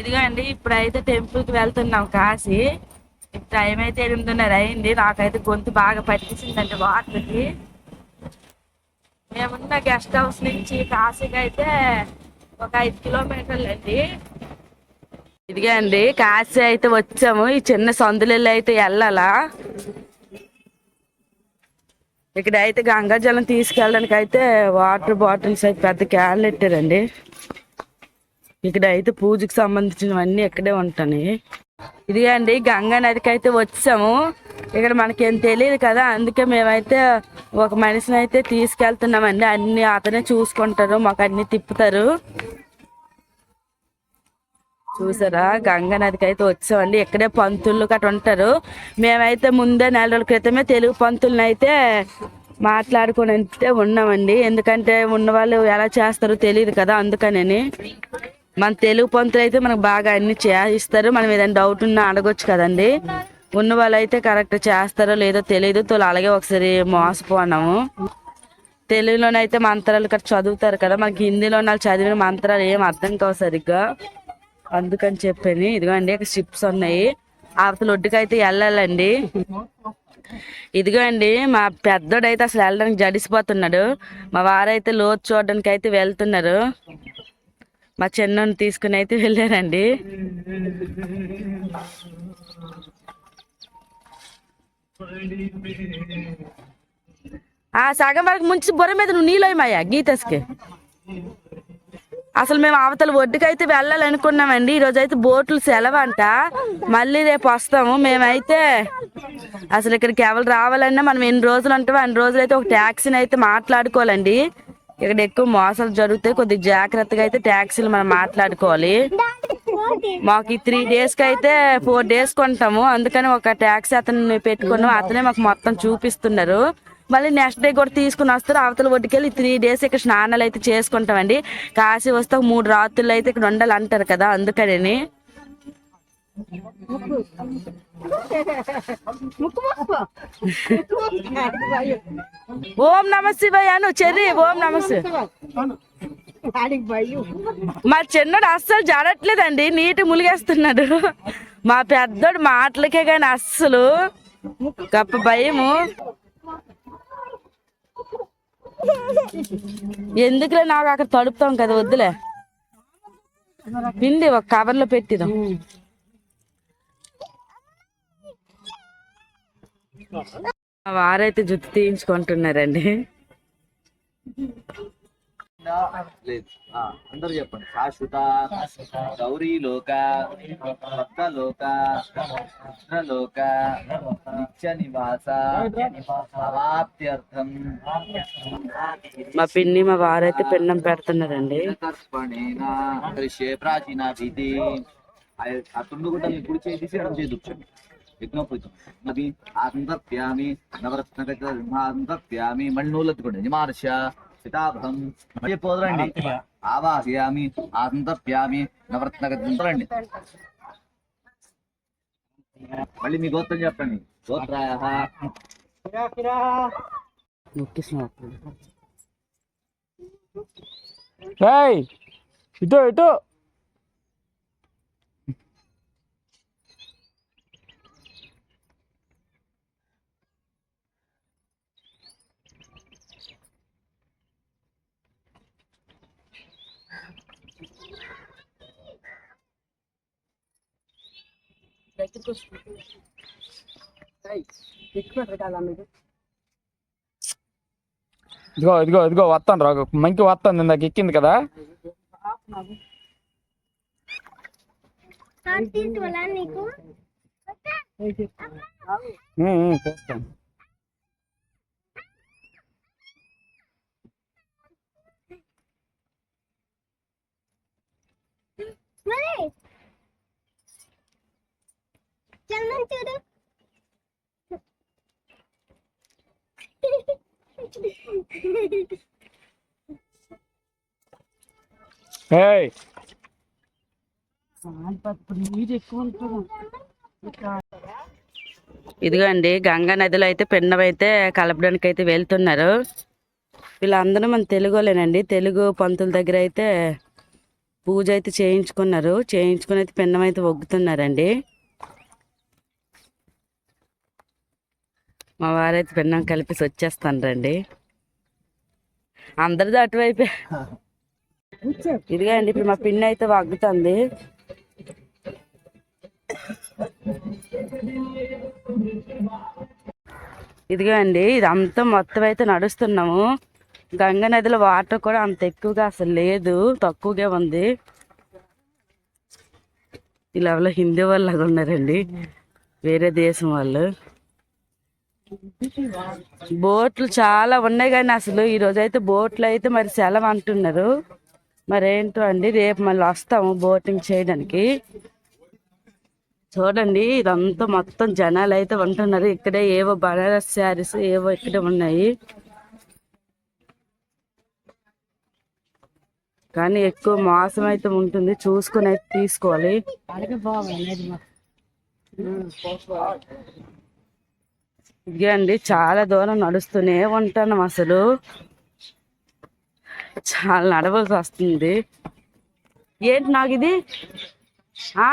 ఇదిగో అండి ఇప్పుడైతే టెంపుల్కి వెళ్తున్నాం కాశీ. ఇప్పుడు టైం అయితే ఎనిమిదిన్నర అయింది. నాకైతే గొంతు బాగా పట్టేసిందండి వాటర్కి మేమున్న గెస్ట్ హౌస్ నుంచి కాశీకి అయితే ఒక ఐదు కిలోమీటర్లు అండి. ఇదిగే అండి కాశీ అయితే వచ్చాము. ఈ చిన్న సందులలో అయితే వెళ్ళాలా? ఇక్కడ అయితే గంగాజలం తీసుకెళ్ళడానికి అయితే వాటర్ బాటిల్స్ అయితే పెద్ద క్యాన్లు పెట్టారండి. ఇక్కడ అయితే పూజకి సంబంధించినవన్నీ ఇక్కడే ఉంటాయి ఇది అండి గంగా నదికి అయితే వచ్చాము. ఇక్కడ మనకేం తెలియదు కదా అందుకే మేమైతే ఒక మనిషిని అయితే తీసుకెళ్తున్నామండి. అన్ని అతనే చూసుకుంటారు మాకు అన్ని తిప్పుతారు. చూసారా గంగా నదికి అయితే వచ్చామండి. ఇక్కడే పంతులు గట్రా ఉంటారు. మేమైతే ముందే నెల రోజుల క్రితమే తెలుగు పంతులను అయితే మాట్లాడుకొని అయితే ఉన్నామండి. ఎందుకంటే ఉన్న వాళ్ళు ఎలా చేస్తారో తెలియదు కదా అందుకని మన తెలుగు పంతులు అయితే మనకు బాగా అన్ని చేయిస్తారు. మనం ఏదైనా డౌట్ ఉన్నా అడగొచ్చు కదండి. ఉన్న వాళ్ళు అయితే కరెక్ట్ చేస్తారో లేదో తెలియదు తోలు అలాగే ఒకసారి మోసపోన్నాము తెలుగులోనైతే మంత్రాలు ఇక్కడ చదువుతారు కదా. మనకి హిందీలో వాళ్ళు చదివిన మంత్రాలు ఏం అర్థం కావు సరిగ్గా. అందుకని చెప్పని ఇదిగోండి ఇక్కడ షిప్స్ ఉన్నాయి. అవతల ఒడ్డుకైతే వెళ్ళాలండి. ఇదిగో అండి మా పెద్దోడైతే అసలు వెళ్ళడానికి జడిసిపోతున్నాడు. మా వారైతే లోతు చూడడానికి అయితే వెళ్తున్నారు. మా చెన్నను తీసుకుని అయితే వెళ్ళారండి. ఆ సగం వరకు ముంచి బొర్ర మీద నువ్వు నీలోయమయ్యా గీతస్కి. అసలు మేము అవతల ఒడ్డుకైతే వెళ్ళాలనుకున్నామండి. ఈ అయితే బోట్లు సెలవంట. మళ్ళీ రేపు వస్తాము. మేమైతే అసలు ఇక్కడికి ఎవరు రావాలన్నా మనం ఎన్ని రోజులు ఉంటామో అన్ని రోజులు అయితే ఒక ట్యాక్సీని అయితే మాట్లాడుకోవాలండి. ఇక్కడ ఎక్కువ మోసాలు జరుగుతాయి. కొద్దిగా జాగ్రత్తగా అయితే ట్యాక్సీలు మనం మాట్లాడుకోవాలి. మాకు ఈ త్రీ డేస్కి అయితే ఫోర్ డేస్ కొంటాము. అందుకని ఒక ట్యాక్సీ అతను పెట్టుకున్నాం. అతనే మాకు మొత్తం చూపిస్తున్నారు. మళ్ళీ నెక్స్ట్ డే కూడా తీసుకుని వస్తారు. అవతల ఒడ్డుకెళ్ళి త్రీ డేస్ ఇక్కడ స్నానాలు అయితే చేసుకుంటామండి. కాశీ వస్తే ఒక మూడు రాత్రులు అయితే ఇక్కడ ఉండాలి అంటారు కదా అందుకని ఓం నమ శివయ్య అను చెర్రి ఓం నమస్తే మా చిన్నోడు అస్సలు జరట్లేదండి నీటి ములిగేస్తున్నాడు. మా పెద్దోడు మాటలకే కానీ అస్సలు గప్ప భయము. ఎందుకులే నాకు అక్కడ తడుపుతాం కదా వద్దులే. పిండి ఒక కవర్లో పెట్టిదాం. వారైతే జుట్టు తీయించుకుంటున్నారండి. లేదు. అందరూ చెప్పండి. శాశ్వత గౌరీ లోక భక్త లోక కృష్ణలోక నిత్య నివాస అవాప్త్యర్థం మా పిన్ని మా వారైతే పిండం పెడుతున్నారండి. ప్రాచీన భీతి ఆ తుండుగుడ్డ మీ కుడి చేయి తీసి దుచ్చండి యజ్ఞోపృతం నది ఆంతప్యామి నవరత్నగతాంతప్యామి మಣ್ಣూలెత్తుకోండి నిమార్ష పితాభం మళ్ళీ పోదరండి ఆవాహయామి నవరత్నగతండి మళ్ళీ మీ గోత్రం చెప్పండి. గోత్రాయ. ఇటు ఇటు. ఇదిగో ఇదిగో ఇదిగో వస్తాను రా. మంకి వస్తాను ఇందాక ఎక్కింది కదా? చేస్తాను. చందన్ చూడు ఇదిగో అండి గంగా నదిలో అయితే అయితే కలపడానికి అయితే వెళ్తున్నారు. వీళ్ళందరూ మన తెలుగులేనండి. తెలుగు పంతుల దగ్గర అయితే పూజ అయితే చేయించుకున్నారు. చేయించుకుని అయితే పిండం అయితే ఒగ్గుతున్నారండి. మా వారైతే పిన్నం కలిపేసి వచ్చేస్తాను రండి. అందరిది అటువైపే. ఇదిగా అండి ఇప్పుడు మా పిన్ని అయితే వగ్గుతుంది. ఇదిగో అండి ఇదంతా మొత్తం అయితే నడుస్తున్నాము. గంగా నదిలో వాటర్ కూడా అంత ఎక్కువగా అసలు లేదు తక్కువగా ఉంది. ఇలా హిందీ వాళ్ళు ఉన్నారండి. వేరే దేశం వాళ్ళు. బోట్లు చాలా ఉన్నాయి కానీ అసలు ఈ అయితే బోట్లు అయితే మరి సెలవు అంటున్నారు. మరేంటో అండి రేపు మళ్ళీ వస్తాము బోటింగ్ చేయడానికి. చూడండి ఇదంతా మొత్తం జనాలు అయితే ఉంటున్నారు. ఇక్కడే ఏవో బనారస్ శారీస్ ఏవో ఇక్కడే ఉన్నాయి. కానీ ఎక్కువ మోసం అయితే ఉంటుంది. చూసుకుని అయితే తీసుకోవాలి. ఇదిగే అండి చాలా దూరం నడుస్తూనే ఉంటాను అసలు. చాలా నడవలసి వస్తుంది. ఏంటి నాకు ఇది? ఆ?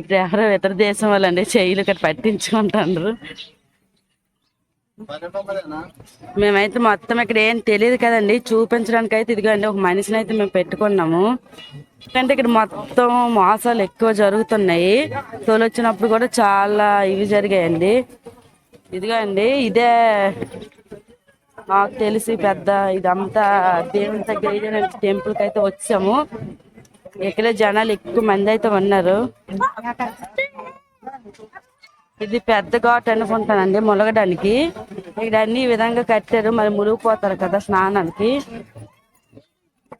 ఇక్కడ ఎవరో ఇతర దేశం వాళ్ళండి చెయ్యిలు ఇక్కడ పట్టించుకుంటాండ్రు మేమైతే మొత్తం ఇక్కడ ఏం తెలియదు కదండి చూపించడానికి అయితే ఇదిగోండి ఒక మనిషిని అయితే మేము పెట్టుకున్నాము. ఎందుకంటే ఇక్కడ మొత్తం మోసాలు ఎక్కువ జరుగుతున్నాయి. తోలొచ్చినప్పుడు కూడా చాలా ఇవి జరిగాయండి. ఇదిగో అండి ఇదే నాకు తెలిసి పెద్ద ఇదంతా దేవుని దగ్గర ఇదే టెంపుల్కి అయితే వచ్చాము. ఇక్కడ జనాలు ఎక్కువ మంది అయితే ఉన్నారు. ఇది పెద్ద ఘాట్ అనుకుంటానండి ములగడానికి. ఇక్కడ అన్ని ఈ విధంగా కట్టారు మరి మునిగిపోతారు కదా స్నానానికి.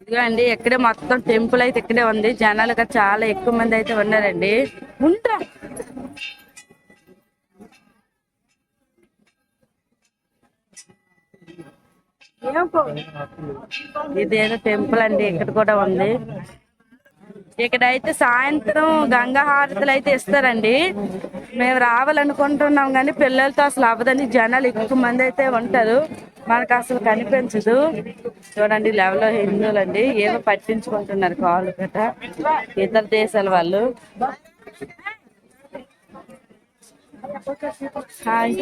ఇదిగో అండి ఇక్కడే మొత్తం టెంపుల్ అయితే ఇక్కడే ఉంది. జనాలు చాలా ఎక్కువ మంది అయితే ఉన్నారండి. ఉంటా. ఇదేదో టెంపుల్ అండి ఇక్కడ కూడా ఉంది. ఇక్కడైతే సాయంత్రం గంగా హారతులు అయితే ఇస్తారండి. మేము రావాలనుకుంటున్నాం కానీ పిల్లలతో అసలు అవ్వదని జనాలు ఎక్కువ మంది అయితే ఉంటారు. మనకు అసలు కనిపించదు. చూడండి లెవెల్లో హిందువులు అండి ఏమో పట్టించుకుంటున్నారు కాళ్ళు గట్ట. ఇతర దేశాల వాళ్ళు. హాయ్.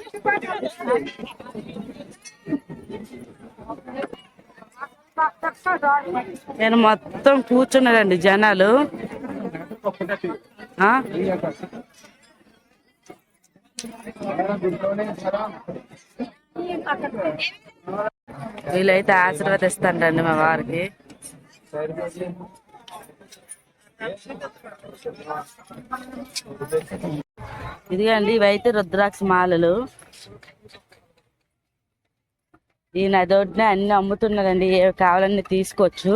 నేను మొత్తం కూర్చున్నారండి జనాలు. ఆ? వీళ్ళైతే ఆశీర్వదిస్తానండి మా వారికి. ఇదిగండి ఇవైతే రుద్రాక్ష మాలలు. ఈ నది ఒడ్డున అన్ని అమ్ముతున్నారండి ఏవి కావాలన్నీ తీసుకోవచ్చు.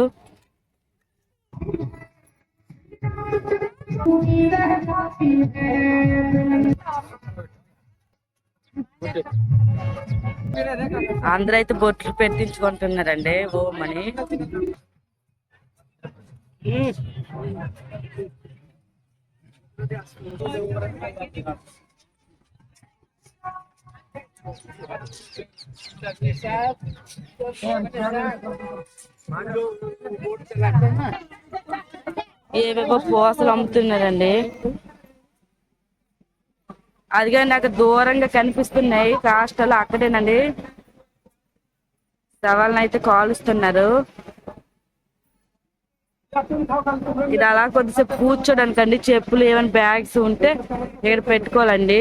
అందరూ అయితే బొట్లు పెట్టించుకుంటున్నారండి. ఓం అని ఏవేవో పూసలు అమ్ముతున్నారండి. అదిగా నాకు దూరంగా కనిపిస్తున్నాయి. కాస్టలు అక్కడేనండి. సవాళ్ళని అయితే కాలుస్తున్నారు. ఇది అలా కొద్దిసేపు కూర్చోడానికి అండి చెప్పులు ఏమైనా బ్యాగ్స్ ఉంటే ఇక్కడ పెట్టుకోవాలండి.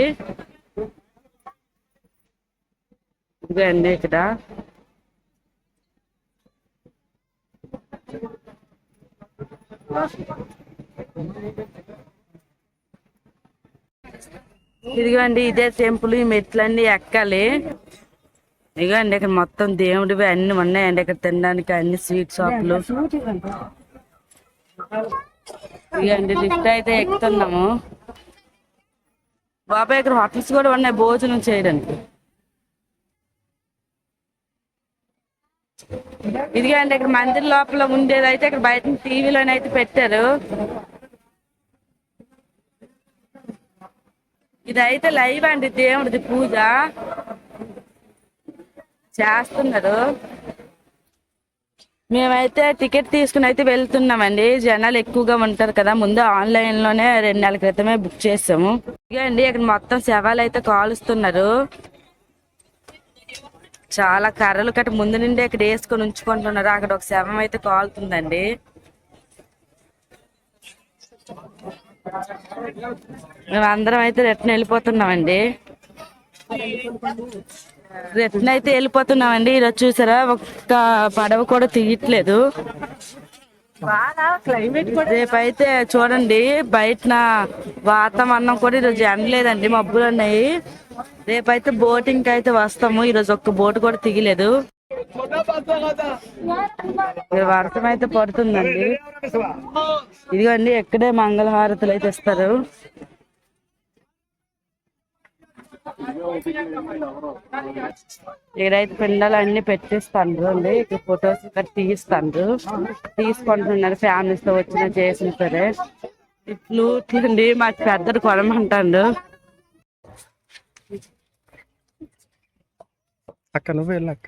ఇదిగో అండి ఇక్కడ. ఇదిగోండి ఇదే టెంపుల్ ఈ మెట్లన్నీ ఎక్కాలి. ఇదిగోండి ఇక్కడ మొత్తం దేవుడివి అన్ని ఉన్నాయండి. ఇక్కడ తినడానికి అన్ని స్వీట్ షాపులు. ఇదిగోండి లిఫ్ట్ అయితే ఎక్కుతున్నాము. బాబాయ్ ఇక్కడ హోటల్స్ కూడా ఉన్నాయి భోజనం చేయడానికి. ఇదిగండి ఇక్కడ మందిర్ లోపల ఉండేదైతే ఇక్కడ బయట టీవీలోనైతే పెట్టారు. ఇదైతే లైవ్ అండి దేవుడిది పూజ. చేస్తున్నారు. మేమైతే టికెట్ తీసుకుని అయితే వెళ్తున్నామండి. జనాలు ఎక్కువగా ఉంటారు కదా. ముందు ఆన్లైన్లోనే రెండు నెలల క్రితమే బుక్ చేసాము. ఇదండి ఇక్కడ మొత్తం శవాలు అయితే కాలుస్తున్నారు. చాలా కర్రలు కట్ట ముందు నుండి ఇక్కడ వేసుకొని ఉంచుకుంటున్నారు. అక్కడ ఒక శవం అయితే కాలుతుందండి. మేము అందరం అయితే రిటర్న్ వెళ్ళిపోతున్నామండి. రిటర్న్ అయితే వెళ్ళిపోతున్నామండి. ఈరోజు చూసారా? ఒక్క పడవ కూడా తీయట్లేదు. రేపైతే చూడండి బయట వాతావరణం కూడా ఈరోజు ఎండలేదండి మబ్బులు ఉన్నాయి. రేపైతే బోటింగ్ అయితే వస్తాము ఈరోజు ఒక్క బోట్ కూడా తిగిలేదు వర్షం అయితే పడుతుందండి. ఇదిగోండి ఎక్కడే మంగళహారతులు అయితే ఇస్తారు. ఇక్కడైతే పిల్లలు అన్ని పెట్టిస్తాండ్రు అండి. ఇక్కడ ఫొటోస్ ఇక్కడ తీయిస్తాండ్రు తీసుకుంటున్నారు ఫ్యామిలీస్తో వచ్చిన చేసిన సరే. ఇట్లు ఇట్లండి మాకు పెద్దడు కొనమంటాడు అక్క నువ్వు వెళ్ళు అక్క.